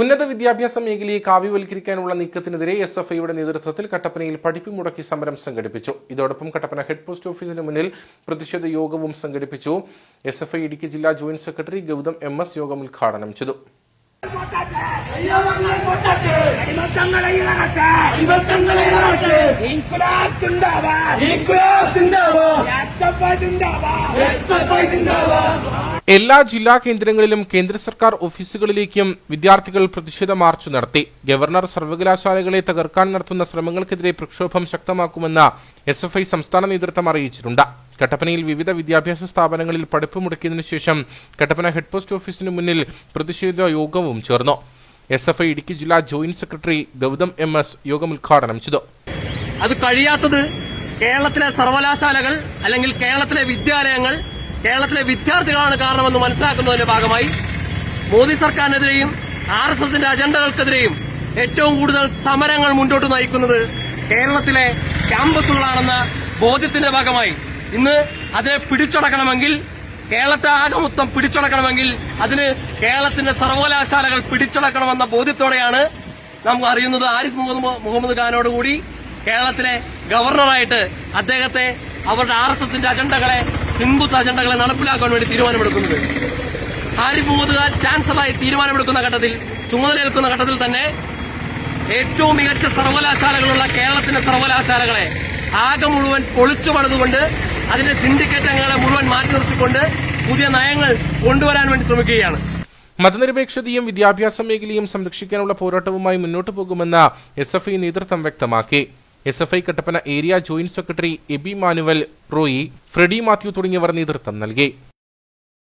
ഉന്നത വിദ്യാഭ്യാസ മേഖലയെ കാവ്യവൽക്കരിക്കാനുള്ള നീക്കത്തിനെതിരെ എസ് എഫ് ഐയുടെ നേതൃത്വത്തിൽ കട്ടപ്പനയിൽ പഠിപ്പ് മുടക്കി സമരം സംഘടിപ്പിച്ചു. ഇതോടൊപ്പം കട്ടപ്പന ഹെഡ് പോസ്റ്റ് ഓഫീസിന് മുന്നിൽ പ്രതിഷേധ യോഗവും സംഘടിപ്പിച്ചു. എസ് എഫ് ഐ ഇടുക്കി ജില്ലാ joint secretary Gautham M S യോഗം ഉദ്ഘാടനം ചെയ്തു. ഇൻകുലാബ് എല്ലാ ജില്ലാ കേന്ദ്രങ്ങളിലും കേന്ദ്ര സർക്കാർ ഓഫീസുകളിലേക്കും വിദ്യാർത്ഥികൾ പ്രതിഷേധ മാർച്ച് നടത്തി. ഗവർണർ സർവകലാശാലകളെ തകർക്കാൻ നടത്തുന്ന ശ്രമങ്ങൾക്കെതിരെ പ്രക്ഷോഭം ശക്തമാക്കുമെന്ന് എസ് എഫ് ഐ സംസ്ഥാന നേതൃത്വം അറിയിച്ചിട്ടുണ്ട്. കട്ടപ്പനയിൽ വിവിധ വിദ്യാഭ്യാസ സ്ഥാപനങ്ങളിൽ പഠിപ്പ് മുടക്കിയതിനു ശേഷം കട്ടപ്പന ഹെഡ് പോസ്റ്റ് ഓഫീസിന് മുന്നിൽ പ്രതിഷേധ യോഗവും ചേർന്നു. എസ് എഫ് ഐ ഇടുക്കി ജില്ലാ joint secretary Gautham M S യോഗം ഉദ്ഘാടനം ചെയ്തു. അത് കഴിയാത്തത് കേരളത്തിലെ സർവകലാശാലകൾ അല്ലെങ്കിൽ കേരളത്തിലെ വിദ്യാലയങ്ങൾ കേരളത്തിലെ വിദ്യാർത്ഥികളാണ് കാരണമെന്ന് മനസ്സിലാക്കുന്നതിന്റെ ഭാഗമായി മോദി സർക്കാരിനെതിരെയും ആർ എസ് എസിന്റെ അജണ്ടകൾക്കെതിരെയും ഏറ്റവും കൂടുതൽ സമരങ്ങൾ മുന്നോട്ട് നയിക്കുന്നത് കേരളത്തിലെ ക്യാമ്പസുകളാണെന്ന ബോധ്യത്തിന്റെ ഭാഗമായി. ഇന്ന് അതിനെ പിടിച്ചടക്കണമെങ്കിൽ കേരളത്തെ ആകെ മൊത്തം പിടിച്ചടക്കണമെങ്കിൽ അതിന് കേരളത്തിന്റെ സർവകലാശാലകൾ പിടിച്ചടക്കണമെന്ന ബോധ്യത്തോടെയാണ് നമുക്ക് അറിയുന്നത് ആരിഫ് മുഹമ്മദ് മുഹമ്മദ് ഖാനോടുകൂടി കേരളത്തിലെ ഗവർണറായിട്ട് അദ്ദേഹത്തെ അവരുടെ ആർ എസ് എസിന്റെ അജണ്ടകളെ ഹിന്ദുത്വ അജണ്ടകളെ നടപ്പിലാക്കാൻ വേണ്ടി തീരുമാനമെടുക്കുന്നത്. ആരിഫ് മുഹമ്മദ് ഖാൻ ചാൻസലറായി തീരുമാനമെടുക്കുന്ന ഘട്ടത്തിൽ ചുമതലയേൽക്കുന്ന ഘട്ടത്തിൽ തന്നെ ഏറ്റവും മികച്ച സർവകലാശാലകളുള്ള കേരളത്തിന്റെ സർവകലാശാലകളെ ആകെ മുഴുവൻ പൊളിച്ചു പണിതുകൊണ്ട് അതിന്റെ സിൻഡിക്കേറ്റ് അംഗങ്ങളെ മുഴുവൻ മാറ്റി നിർത്തിക്കൊണ്ട് പുതിയ നയങ്ങൾ കൊണ്ടുവരാൻ വേണ്ടി ശ്രമിക്കുകയാണ്. മതനിരപേക്ഷതയും വിദ്യാഭ്യാസ മേഖലയും സംരക്ഷിക്കാനുള്ള പോരാട്ടവുമായി മുന്നോട്ടു പോകുമെന്ന് എസ് എഫ് ഐ നേതൃത്വം വ്യക്തമാക്കി. S F I Kattappana area joint secretary Abi Manuel Roy Freddy Mathew തുടങ്ങിയവർ നേതൃത്വം നൽകി.